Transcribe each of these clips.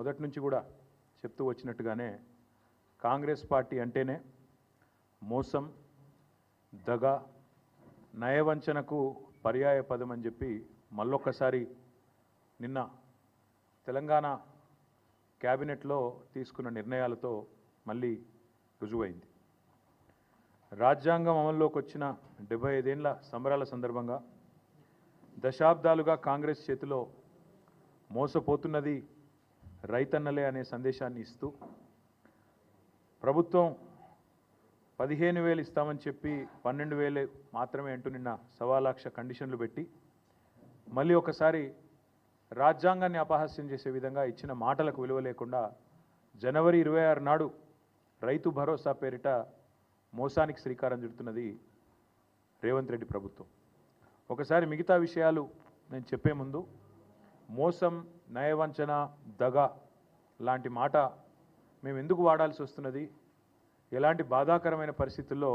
మొదటి నుంచి కూడా చెప్తూ వచ్చినట్టుగానే కాంగ్రెస్ పార్టీ అంటేనే మోసం దగ నయవంచనకు పర్యాయ పదం అని చెప్పి మళ్ళొక్కసారి నిన్న తెలంగాణ క్యాబినెట్లో తీసుకున్న నిర్ణయాలతో మళ్ళీ రుజువైంది. రాజ్యాంగం అమల్లోకి వచ్చిన డెబ్బై ఐదేళ్ళ సంబరాల సందర్భంగా దశాబ్దాలుగా కాంగ్రెస్ చేతిలో మోసపోతున్నది రైతన్నలే అనే సందేశాన్ని ఇస్తూ ప్రభుత్వం పదిహేను వేలు ఇస్తామని చెప్పి పన్నెండు వేలు మాత్రమే అంటూ నిన్న సవాలాక్ష కండిషన్లు పెట్టి మళ్ళీ ఒకసారి రాజ్యాంగాన్ని అపహాస్యం చేసే విధంగా ఇచ్చిన మాటలకు విలువ లేకుండా జనవరి ఇరవై ఆరు నాడు రైతు భరోసా పేరిట మోసానికి శ్రీకారం చుడుతున్నది రేవంత్ రెడ్డి ప్రభుత్వం. ఒకసారి మిగతా విషయాలు నేను చెప్పే ముందు మోసం నయవంచన దగ లాంటి మాట మేము ఎందుకు వాడాల్సి వస్తున్నది? ఎలాంటి బాధాకరమైన పరిస్థితుల్లో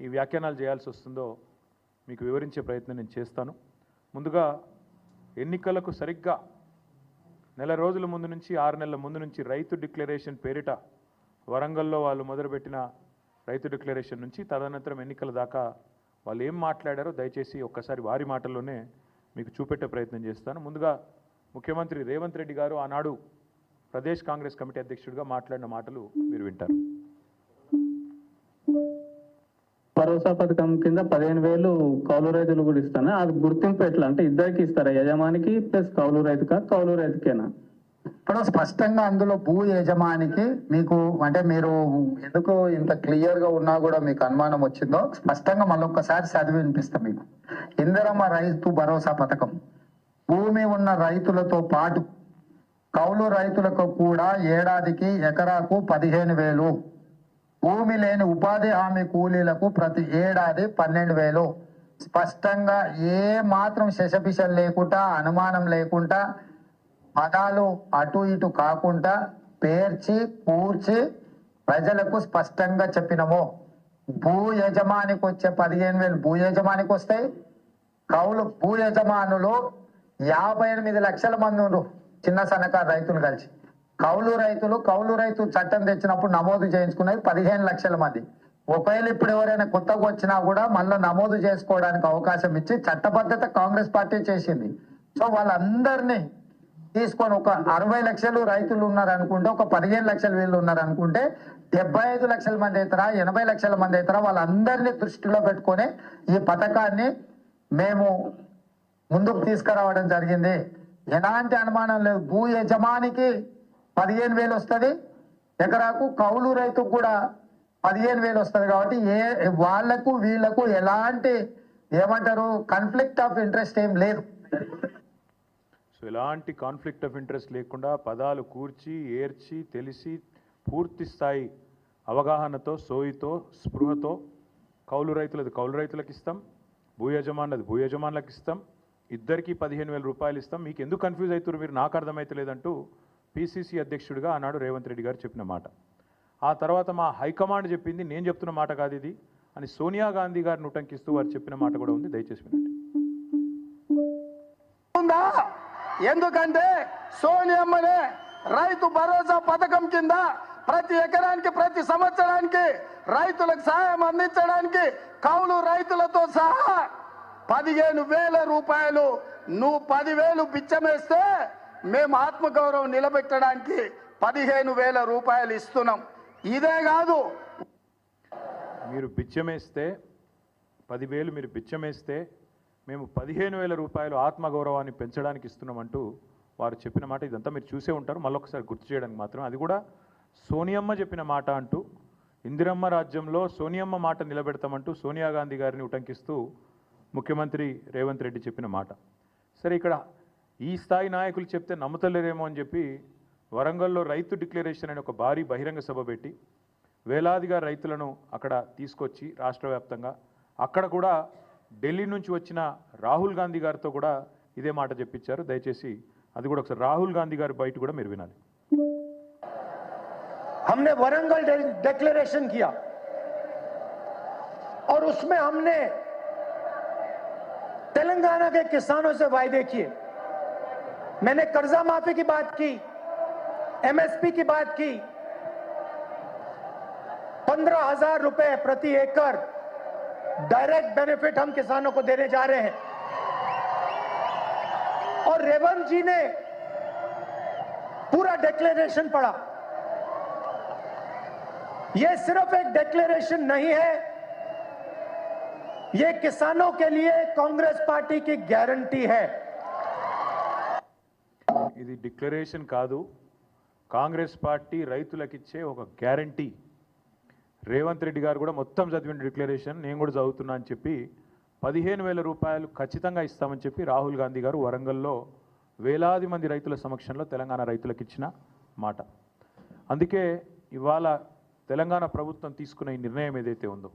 ఈ వ్యాఖ్యానాలు చేయాల్సి వస్తుందో మీకు వివరించే ప్రయత్నం నేను చేస్తాను. ముందుగా ఎన్నికలకు సరిగ్గా నెల రోజుల ముందు నుంచి ఆరు నెలల ముందు నుంచి రైతు డిక్లరేషన్ పేరిట వరంగల్లో వాళ్ళు మొదలుపెట్టిన రైతు డిక్లరేషన్ నుంచి తదనంతరం ఎన్నికల దాకా వాళ్ళు ఏం మాట్లాడారో దయచేసి ఒక్కసారి వారి మాటల్లోనే మీకు చూపెట్టే ప్రయత్నం చేస్తాను. ముందుగా ముఖ్యమంత్రి రేవంత్ రెడ్డి గారు ఆనాడు ప్రదేశ్ కాంగ్రెస్ కమిటీ అధ్యక్షుడిగా మాట్లాడిన మాటలు మీరు వింటారు. భరోసా పథకం కింద పదిహేను వేలు కౌలు రైతులు కూడా ఇస్తాను? అది గుర్తింపు ఎట్లా? అంటే ఇద్దరికి ఇస్తారా? యజమానికి ప్లస్ కౌలు రైతుకా? కౌలు రైతుకేనా? ఇప్పుడు స్పష్టంగా అందులో భూ యజమానికి మీకు అంటే మీరు ఎందుకు ఇంత క్లియర్గా ఉన్నా కూడా మీకు అనుమానం వచ్చిందో స్పష్టంగా మళ్ళొక్కసారి చదివి వినిపిస్తా మీకు. ఇందిరమ్మ రైతు భరోసా పథకం. భూమి ఉన్న రైతులతో పాటు కౌలు రైతులకు కూడా ఏడాదికి ఎకరాకు పదిహేను వేలు. భూమి లేని ఉపాధి హామీ కూలీలకు ప్రతి ఏడాది పన్నెండు వేలు. స్పష్టంగా ఏ మాత్రం శశపిశలు లేకుండా అనుమానం లేకుండా పదాలు అటు ఇటు కాకుండా పేర్చి కూర్చి ప్రజలకు స్పష్టంగా చెప్పినము. భూ యజమానికి వచ్చే పదిహేను వేలు భూ యజమానికి వస్తాయి. కౌలు భూ యజమానులు యాభై ఎనిమిది లక్షల మంది ఉన్నారు చిన్న సన్నకారు రైతులు కలిసి. కౌలు రైతులు కౌలు రైతు చట్టం తెచ్చినప్పుడు నమోదు చేయించుకునేది పదిహేను లక్షల మంది. ఒకవేళ ఇప్పుడు ఎవరైనా కొత్తగా వచ్చినా కూడా మళ్ళీ నమోదు చేసుకోవడానికి అవకాశం ఇచ్చి చట్టబద్ధత కాంగ్రెస్ పార్టీ చేసింది. సో వాళ్ళందరినీ తీసుకొని ఒక అరవై లక్షలు రైతులు ఉన్నారు అనుకుంటే ఒక పదిహేను లక్షల వీళ్ళు ఉన్నారు అనుకుంటే డెబ్బై ఐదు లక్షల మంది అవుతారా ఎనభై లక్షల మంది అవుతారా వాళ్ళందరినీ దృష్టిలో పెట్టుకొని ఈ పథకాన్ని మేము ముందుకు తీసుకురావడం జరిగింది. ఎలాంటి అనుమానం లేదు. భూ యజమానికి పదిహేను వేలు వస్తుంది. ఎకరాకు కౌలు రైతుకు కూడా పదిహేను వేలు వస్తుంది కాబట్టి ఏ వాళ్ళకు వీళ్ళకు ఎలాంటి ఏమంటారు కాన్ఫ్లిక్ట్ ఆఫ్ ఇంట్రెస్ట్ ఏం లేదు. సో ఎలాంటి కాన్ఫ్లిక్ట్ ఆఫ్ ఇంట్రెస్ట్ లేకుండా పదాలు కూర్చి ఏర్చి తెలిసి పూర్తి స్థాయి అవగాహనతో సోయితో స్పృహతో కౌలు రైతులది. కౌలు రైతులకు ఇస్తాం. భూ యజమానులది. భూ యజమానులకు ఇస్తాం. ఇద్దరికి పదిహేను వేల రూపాయలు ఇస్తాం. మీకు ఎందుకు కన్ఫ్యూజ్ అవుతారు మీరు? నాకు అర్థమవుతలేదంటూ పీసీసీ అధ్యక్షుడిగా ఆనాడు రేవంత్ రెడ్డి గారు చెప్పిన మాట. ఆ తర్వాత మా హైకమాండ్ చెప్పింది నేను చెప్తున్న మాట కాదు ఇది అని సోనియా గాంధీ గారిని ఉటంకిస్తూ వారు చెప్పిన మాట కూడా ఉంది. దయచేసి వినండి. ఉందా? ఎందుకంటే సోనియమ్మనే రైతు భరోసా పథకం కింద ప్రతి ఎకరానికి ప్రతి సంవత్సరానికి రైతులకు సహాయం అందించడానికి కౌలు రైతులతో సహా పదిహేను వేల రూపాయలు. నువ్వు పదివేలు బిచ్చమేస్తే మేము ఆత్మగౌరవం నిలబెట్టడానికి పదిహేను వేల రూపాయలు ఇస్తున్నాం. ఇదే కాదు. మీరు బిచ్చమేస్తే పదివేలు మీరు బిచ్చమేస్తే మేము పదిహేను వేల రూపాయలు ఆత్మగౌరవాన్ని పెంచడానికి ఇస్తున్నామంటూ వారు చెప్పిన మాట ఇదంతా మీరు చూసే ఉంటారు. మళ్ళొకసారి గుర్తు చేయడానికి మాత్రం అది కూడా సోనియమ్మ చెప్పిన మాట అంటూ ఇందిరమ్మ రాజ్యంలో సోనియమ్మ మాట నిలబెడతామంటూ సోనియా గాంధీ గారిని ఉటంకిస్తూ ముఖ్యమంత్రి రేవంత్ రెడ్డి చెప్పిన మాట సరే ఇక్కడ ఈ స్థాయి నాయకులు చెప్తే నమ్ముతలేరేమో అని చెప్పి వరంగల్లో రైతు డిక్లరేషన్ అనే ఒక భారీ బహిరంగ సభ పెట్టి వేలాదిగా రైతులను అక్కడ తీసుకొచ్చి రాష్ట్ర వ్యాప్తంగా అక్కడ కూడా ఢిల్లీ నుంచి వచ్చిన రాహుల్ గాంధీ గారితో కూడా ఇదే మాట చెప్పించారు దయచేసి అది కూడా ఒకసారి రాహుల్ గాంధీ గారి బయట కూడా మీరు వినాలి हमने वरंगल डिक्लेरेशन किया और उसमें हमने तेलंगाना के किसानों से वायदे किए। मैंने कर्जा माफ़ी की बात की एमएसपी की बात की। पंद्रह हज़ार रुपए प्रति एकड़ डायरेक्ट बेनिफिट हम किसानों को देने जा रहे हैं। और रेवंत जी ने पूरा डिक्लेरेशन पढ़ा। यह सिर्फ़ एक डिक्लेरेशन नहीं है ये किसानों के लिए कांग्रेस पार्टी की गारंटी है ఇది డిక్లరేషన్ కాదు కాంగ్రెస్ పార్టీ రైతులకిచ్చే ఒక గ్యారంటీ రేవంత్ రెడ్డి గారు కూడా మొత్తం చదివిన డిక్లరేషన్ నేను కూడా చదువుతున్నా అని చెప్పి పదిహేను వేల రూపాయలు ఖచ్చితంగా ఇస్తామని చెప్పి రాహుల్ గాంధీ గారు వరంగల్లో వేలాది మంది రైతుల సమక్షంలో తెలంగాణ రైతులకు ఇచ్చిన మాట అందుకే ఇవాళ తెలంగాణ ప్రభుత్వం తీసుకున్న ఈ నిర్ణయం ఏదైతే ఉందో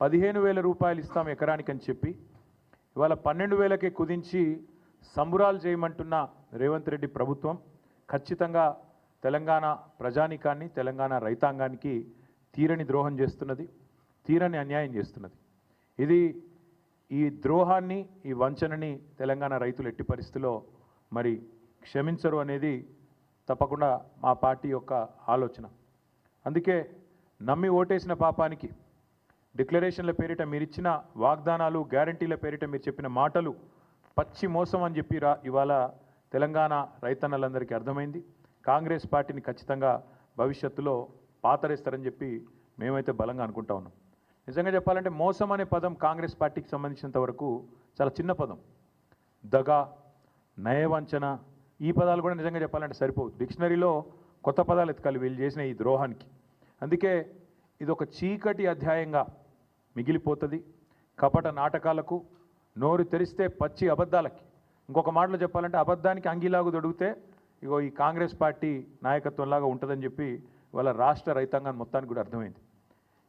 పదిహేను వేల రూపాయలు ఇస్తాం ఎకరానికి అని చెప్పి ఇవాళ పన్నెండు వేలకే కుదించి సంబురాలు చేయమంటున్న రేవంత్ రెడ్డి ప్రభుత్వం ఖచ్చితంగా తెలంగాణ ప్రజానికాన్ని తెలంగాణ రైతాంగానికి తీరని ద్రోహం చేస్తున్నది తీరని అన్యాయం చేస్తున్నది. ఇది ఈ ద్రోహాన్ని ఈ వంచనని తెలంగాణ రైతులు ఎట్టి పరిస్థితిలో మరి క్షమించరు అనేది తప్పకుండా మా పార్టీ యొక్క ఆలోచన. అందుకే నమ్మి ఓటేసిన పాపానికి డిక్లరేషన్ల పేరిట మీరు ఇచ్చిన వాగ్దానాలు గ్యారంటీల పేరిట మీరు చెప్పిన మాటలు పచ్చి మోసం అని చెప్పి రా ఇవాళ తెలంగాణ రైతన్నలందరికీ అర్థమైంది. కాంగ్రెస్ పార్టీని ఖచ్చితంగా భవిష్యత్తులో పాతరేస్తారని చెప్పి మేమైతే బలంగా అనుకుంటా ఉన్నాం. నిజంగా చెప్పాలంటే మోసం అనే పదం కాంగ్రెస్ పార్టీకి సంబంధించినంత వరకు చాలా చిన్న పదం. దగా నయవంచన ఈ పదాలు కూడా నిజంగా చెప్పాలంటే సరిపోవు. డిక్షనరీలో కొత్త పదాలు ఎత్తుకాలి వీళ్ళు చేసిన ఈ ద్రోహానికి. అందుకే ఇది ఒక చీకటి అధ్యాయంగా మిగిలిపోతుంది. కపట నాటకాలకు నోరు తెరిస్తే పచ్చి అబద్ధాలకి. ఇంకొక మాటలో చెప్పాలంటే అబద్ధానికి అంగిలాగు దొడిగితే ఇగో ఈ కాంగ్రెస్ పార్టీ నాయకత్వంలాగా ఉంటుందని చెప్పి వాళ్ళ రాష్ట్ర రైతాంగం మొత్తానికి కూడా అర్థమైంది.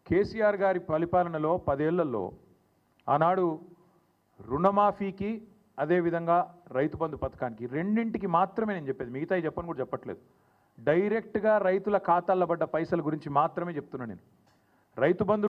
కేసీఆర్ గారి పరిపాలనలో పదేళ్ళలో ఆనాడు రుణమాఫీకి అదేవిధంగా రైతు బంధు పథకానికి రెండింటికి మాత్రమే నేను చెప్పేది. మిగతాయి చెప్పని కూడా చెప్పట్లేదు. డైరెక్ట్గా రైతుల ఖాతాల్లో పడ్డ పైసల గురించి మాత్రమే చెప్తున్నాను నేను. రైతు బంధు